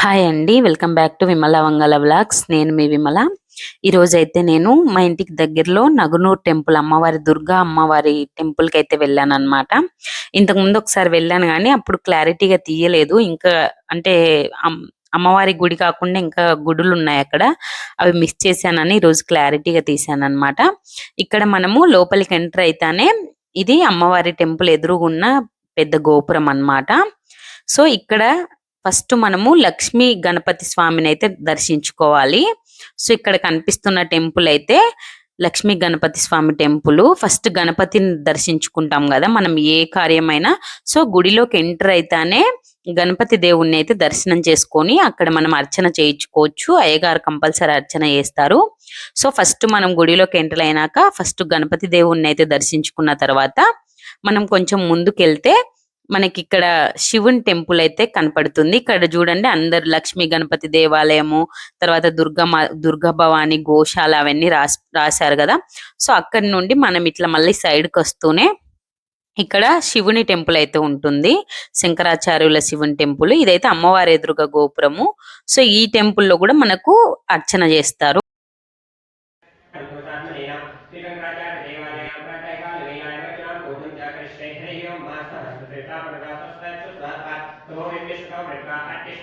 Hi అండి. Welcome back to Vimala Vangala blogs నేను మీ విమల. ఈరోజైతే నేను మా ఇంటికి దగ్గరలో నగునూర్ టెంపుల్ అమ్మవారి దుర్గా అమ్మవారి టెంపుల్కి అయితే వెళ్ళాను అనమాట ఇంతకుముందు ఒకసారి వెళ్ళాను కానీ అప్పుడు క్లారిటీగా తీయలేదు. ఇంకా అంటే అమ్ అమ్మవారి గుడి కాకుండా ఇంకా గుడులు ఉన్నాయి అక్కడ అవి మిస్ చేశానని ఈరోజు క్లారిటీగా తీశాననమాట. ఇక్కడ మనము లోపలికి ఎంటర్ అయితేనే ఇది అమ్మవారి టెంపుల్ ఎదురుగున్న పెద్ద గోపురం అన్నమాట. సో, ఇక్కడ ఫస్ట్ మనము లక్ష్మీ గణపతి స్వామిని అయితే దర్శించుకోవాలి. సో, ఇక్కడ కనిపిస్తున్న టెంపుల్ అయితే లక్ష్మీ గణపతి స్వామి టెంపుల్. ఫస్ట్ గణపతిని దర్శించుకుంటాం కదా మనం ఏ కార్యమైనా సో, గుడిలోకి ఎంటర్ అయితేనే గణపతి దేవుణ్ణి అయితే దర్శనం చేసుకొని అక్కడ మనం అర్చన చేయించుకోవచ్చు. అయ్యగారు కంపల్సరీ అర్చన చేస్తారు. సో, ఫస్ట్ మనం గుడిలోకి ఎంటర్ అయినాక ఫస్ట్ గణపతి దేవుణ్ణి అయితే దర్శించుకున్న తర్వాత మనం కొంచెం ముందుకెళ్తే మనకి ఇక్కడ శివుని టెంపుల్ అయితే కనపడుతుంది. ఇక్కడ చూడండి అందరు లక్ష్మీ గణపతి దేవాలయము, తర్వాత దుర్గమ్మ దుర్గ భవాని గోశాల అవన్నీ రాస్ రాశారు కదా సో, అక్కడి నుండి మనం ఇట్లా మళ్ళీ సైడ్‌కొస్తూనే ఇక్కడ శివుని టెంపుల్ అయితే ఉంటుంది. శంకరాచార్యుల శివుని టెంపుల్. ఇదైతే అమ్మవారి ఎదురుగా గోపురము. సో, ఈ టెంపుల్‌లో కూడా మనకు అర్చన చేస్తారు.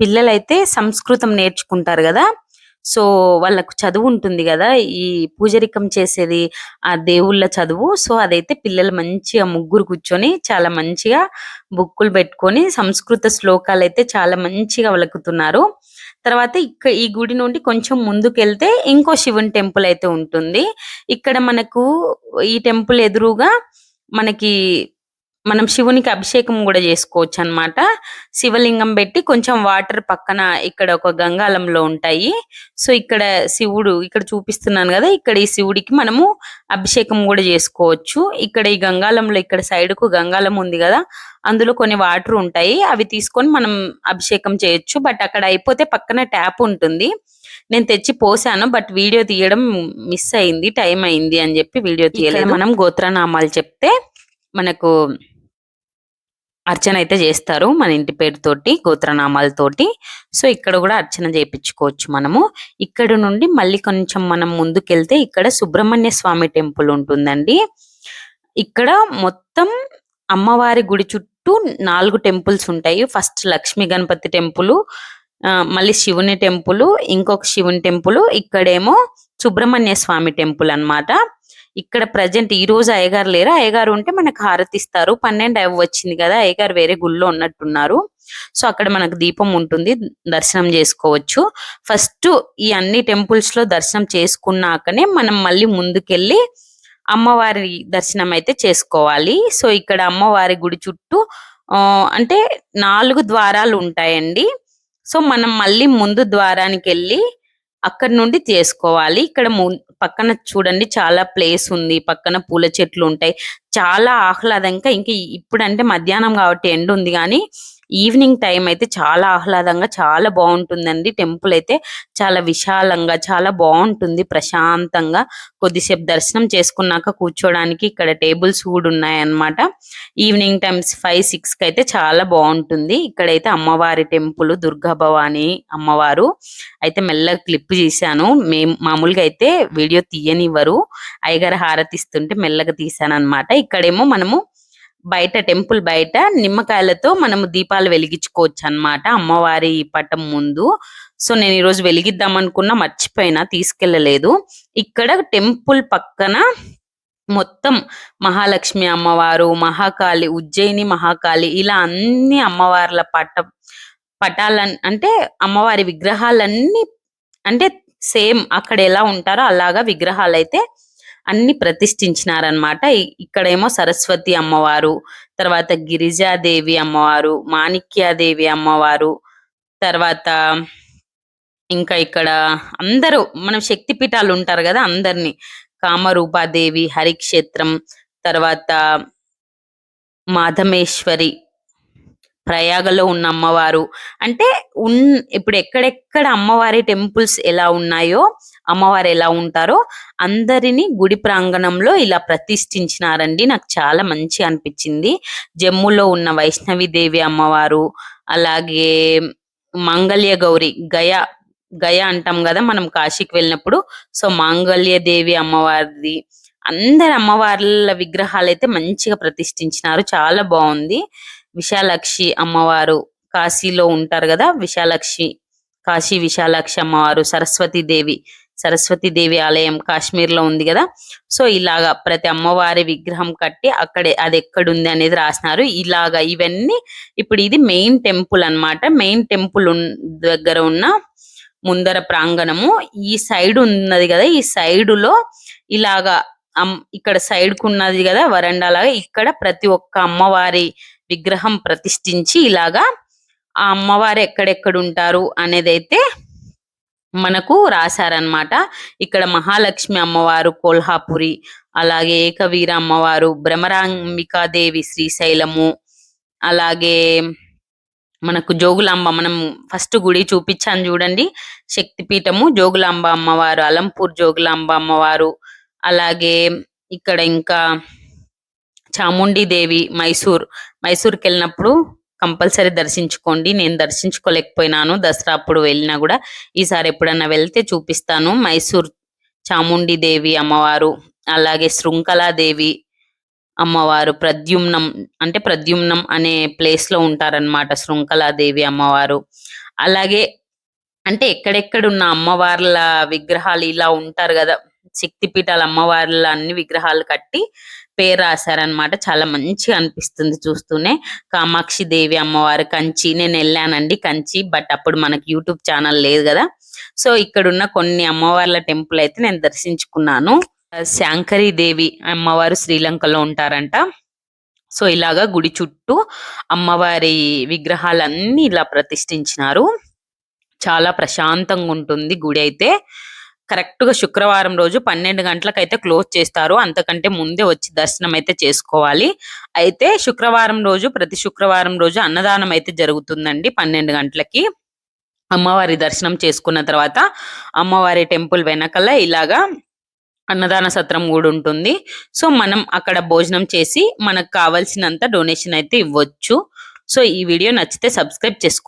పిల్లలైతే సంస్కృతం నేర్చుకుంటారు కదా సో, వాళ్ళకు చదువు ఉంటుంది కదా ఈ పూజరికం చేసేది ఆ దేవుళ్ళ చదువు. సో, అదైతే పిల్లలు మంచిగా ముగ్గురు కూర్చొని చాలా మంచిగా బుక్కులు పెట్టుకొని సంస్కృత శ్లోకాలు అయితే చాలా మంచిగా వలుకుతున్నారు తర్వాత ఇక్కడ ఈ గుడి నుండి కొంచెం ముందుకెళ్తే ఇంకో శివుని టెంపుల్ అయితే ఉంటుంది. ఇక్కడ మనకు ఈ టెంపుల్ ఎదురుగా మనకి మనం శివునికి అభిషేకం గూడా చేసుకోవచ్చనమాట. శివలింగం బెట్టి కొంచెం వాటర్ పక్కన ఇక్కడ ఒక గంగాళంలో ఉంటాయి. సో, ఇక్కడ శివుడు ఇక్కడ చూపిస్తున్నాను గదా! ఇక్కడ ఈ శివుడికి మనము అభిషేకం గూడా చేసుకోవచ్చు. ఇక్కడ ఈ గంగాళంలో ఇక్కడ సైడ్‌కు గంగాళం ఉంది గదా! అందులో కొన్ని వాటర్ ఉంటాయి. అవి తీసుకొని మనం అభిషేకం చేయొచ్చు. బట్ అక్కడ అయిపోతే పక్కన ట్యాప్ ఉంటుంది. నేను తెచ్చి పోసాను. బట్ వీడియో తీయడం మిస్ అయింది. టైం అయింది అని జెప్పి వీడియో తీయలేదు. మనం గోత్రనామాలు చెప్తే మనకు అర్చన అయితే చేస్తారు. మన ఇంటి పేరుతోటి, గోత్రనామాలతోటి. సో, ఇక్కడ కూడా అర్చన చేపించుకోవచ్చు మనము. ఇక్కడ నుండి మళ్ళీ కొంచెం మనం ముందుకెళ్తే ఇక్కడ సుబ్రహ్మణ్య స్వామి టెంపుల్ ఉంటుందండి. ఇక్కడ మొత్తం అమ్మవారి గుడి చుట్టూ నాలుగు టెంపుల్స్ ఉంటాయి. ఫస్ట్ లక్ష్మీ గణపతి టెంపులు, మళ్ళీ శివుని టెంపులు, ఇంకొక శివుని టెంపులు, ఇక్కడేమో సుబ్రహ్మణ్య స్వామి టెంపుల్ అన్నమాట. ఇక్కడ ప్రెసెంట్ ఈ రోజు అయ్యగారు లేరు. అయ్యగారు ఉంటే మనకు హారతిస్తారు. 12 అవ్వొచ్చింది గదా! అయ్యగారు వేరే గుడిలో ఉన్నట్టున్నారు. సో, అక్కడ మనకు దీపం ఉంటుంది. దర్శనం చేసుకోవచ్చు ఫస్ట్ ఈ అన్ని టెంపుల్స్లో దర్శనం చేసుకున్నాకనే మనం మళ్ళీ ముందుకెళ్ళి అమ్మవారి దర్శనం అయితే చేసుకోవాలి. సో, ఇక్కడ అమ్మవారి గుడి చుట్టూ అంటే నాలుగు ద్వారాలు ఉంటాయండి. సో, మనం మళ్ళీ ముందు ద్వారానికి వెళ్ళి అక్కడి నుండి చేసుకోవాలి. ఇక్కడ పక్కన చూడండి చాలా ప్లేస్ ఉంది. పక్కన పూల చెట్లు ఉంటాయి. చాలా ఆహ్లాదంగా ఇంకా ఇప్పుడంటే మధ్యాహ్నం కాబట్టి ఎండ ఉంది కానీ ఈవినింగ్ టైం అయితే చాలా ఆహ్లాదంగా చాలా బాగుంటుందండి టెంపుల్ అయితే చాలా విశాలంగా చాలా బాగుంటుంది ప్రశాంతంగా కొద్దిసేపు దర్శనం చేసుకున్నాక కూర్చోడానికి ఇక్కడ టేబుల్స్ కూడా ఉన్నాయన్నమాట. ఈవినింగ్ టైమ్స్ 5, 6 కైతే చాలా బాగుంటుంది ఇక్కడైతే అమ్మవారి టెంపుల్ దుర్గా భవాని అమ్మవారు. అయితే మెల్లగా క్లిప్ చేశాను మేము మామూలుగా అయితే వీడియో తీయనివ్వరు. అయ్యగారు హారతిస్తుంటే మెల్లగా తీశానన్నమాట. ఇక్కడేమో మనము బయట టెంపుల్ బయట నిమ్మకాయలతో మనము దీపాలు వెలిగించుకోవచ్చు అనమాట అమ్మవారి పటం ముందు. సో, నేను ఈరోజు వెలిగిద్దాం అనుకున్నా మర్చిపోయినా తీసుకెళ్ళలేదు. ఇక్కడ టెంపుల్ పక్కన మొత్తం మహాలక్ష్మి అమ్మవారు, మహాకాళి, ఉజ్జయిని మహాకాళి ఇలా అన్ని అమ్మవార్ల పట పటాలన్ అంటే అమ్మవారి విగ్రహాలన్నీ అంటే సేమ్ అక్కడ ఎలా ఉంటారో అలాగా విగ్రహాలు అయితే అన్ని ప్రతిష్ఠించినారనమాట ఇక్కడేమో సరస్వతి అమ్మవారు, తర్వాత గిరిజాదేవి అమ్మవారు, మాణిక్యాదేవి అమ్మవారు, తర్వాత ఇంకా ఇక్కడ అందరూ మనం శక్తి పీఠాలు ఉంటారు కదా అందరినీ. కామరూపాదేవి హరిక్షేత్రం తర్వాత మాధమేశ్వరి ప్రయాగలో ఉన్న అమ్మవారు. అంటే ఉన్ ఇప్పుడు ఎక్కడెక్కడ అమ్మవారి టెంపుల్స్ ఎలా ఉన్నాయో అమ్మవారు ఎలా ఉంటారో అందరినీ గుడి ప్రాంగణంలో ఇలా ప్రతిష్ఠించినారండి. నాకు చాలా మంచి అనిపించింది. జమ్ములో ఉన్న వైష్ణవి దేవి అమ్మవారు అలాగే మంగళ్య గౌరి గయ గయ అంటాం కదా మనం కాశీకి వెళ్ళినప్పుడు. సో మాంగళ్య దేవి అమ్మవారిది. అందరి అమ్మవార్ల విగ్రహాలు అయితే మంచిగా ప్రతిష్ఠించినారు. చాలా బాగుంది. విశాలాక్షి అమ్మవారు కాశీలో ఉంటారు కదా విశాలాక్షి కాశీ విశాలాక్షి అమ్మవారు సరస్వతి దేవి సరస్వతి దేవి ఆలయం కాశ్మీర్లో ఉంది కదా. సో ఇలాగా ప్రతి అమ్మవారి విగ్రహం కట్టి అక్కడే అది ఎక్కడుంది అనేది రాసినారు. ఇలాగా ఇవన్నీ ఇప్పుడు ఇది మెయిన్ టెంపుల్ అన్నమాట. మెయిన్ టెంపుల్ దగ్గర ఉన్న ముందర ప్రాంగణము. ఈ సైడ్ ఉన్నది కదా ఈ సైడ్లో ఇలాగా అమ్- ఇక్కడ సైడ్కు ఉన్నది కదా వరండా లాగా ఇక్కడ ప్రతి ఒక్క అమ్మవారి విగ్రహం ప్రతిష్ఠించి ఇలాగా ఆ అమ్మవారు ఎక్కడెక్కడ ఉంటారు అనేది అయితే మనకు రాశారనమాట ఇక్కడ మహాలక్ష్మి అమ్మవారు కోల్హాపురి అలాగే ఏకవీర అమ్మవారు భ్రమరాంబికాదేవి శ్రీశైలము అలాగే మనకు జోగులాంబ మనం ఫస్ట్ గుడి చూపించాను చూడండి. శక్తిపీఠము జోగులాంబ అమ్మవారు అలంపూర్ జోగులాంబ అమ్మవారు అలాగే ఇక్కడ ఇంకా చాముండి దేవి మైసూర్ మైసూర్కి వెళ్ళినప్పుడు కంపల్సరీ దర్శించుకోండి. నేను దర్శించుకోలేకపోయినాను. దసరా అప్పుడు వెళ్ళినా కూడా ఈసారి ఎప్పుడన్నా వెళ్తే చూపిస్తాను. మైసూర్ చాముండి దేవి అమ్మవారు అలాగే శృంఖలాదేవి అమ్మవారు ప్రద్యుమ్నం అంటే ప్రద్యుమ్నం అనే ప్లేస్లో ఉంటారన్నమాట శృంఖలాదేవి అమ్మవారు. అలాగే అంటే ఎక్కడెక్కడ ఉన్న అమ్మవార్ల విగ్రహాలు ఇలా ఉంటారు కదా శక్తిపీఠాల అమ్మవార్ల అన్ని విగ్రహాలు కట్టి పేరు రాశారనమాట చాలా మంచిగా అనిపిస్తుంది చూస్తూనే. కామాక్షి దేవి అమ్మవారు కంచి నేను వెళ్ళానండి కంచి బట్ అప్పుడు మనకి యూట్యూబ్ ఛానల్ లేదు కదా. సో ఇక్కడ ఉన్న కొన్ని అమ్మవార్ల టెంపుల్ అయితే నేను దర్శించుకున్నాను. శాంకరీ దేవి అమ్మవారు శ్రీలంకలో ఉంటారంట. సో ఇలాగా గుడి చుట్టూ అమ్మవారి విగ్రహాలన్నీ ఇలా ప్రతిష్ఠించినారు. చాలా ప్రశాంతంగా ఉంటుంది గుడి అయితే. కరెక్ట్గా శుక్రవారం రోజు పన్నెండు గంటలకు అయితే క్లోజ్ చేస్తారు. అంతకంటే ముందే వచ్చి దర్శనం అయితే చేసుకోవాలి. అయితే శుక్రవారం రోజు ప్రతి శుక్రవారం రోజు అన్నదానం అయితే జరుగుతుందండి పన్నెండు గంటలకి. అమ్మవారి దర్శనం చేసుకున్న తర్వాత అమ్మవారి టెంపుల్ వెనకల ఇలాగా అన్నదాన సత్రం కూడా ఉంటుంది. సో మనం అక్కడ భోజనం చేసి మనకు కావాల్సినంత డొనేషన్ అయితే ఇవ్వచ్చు. సో ఈ వీడియో నచ్చితే సబ్స్క్రైబ్ చేసుకో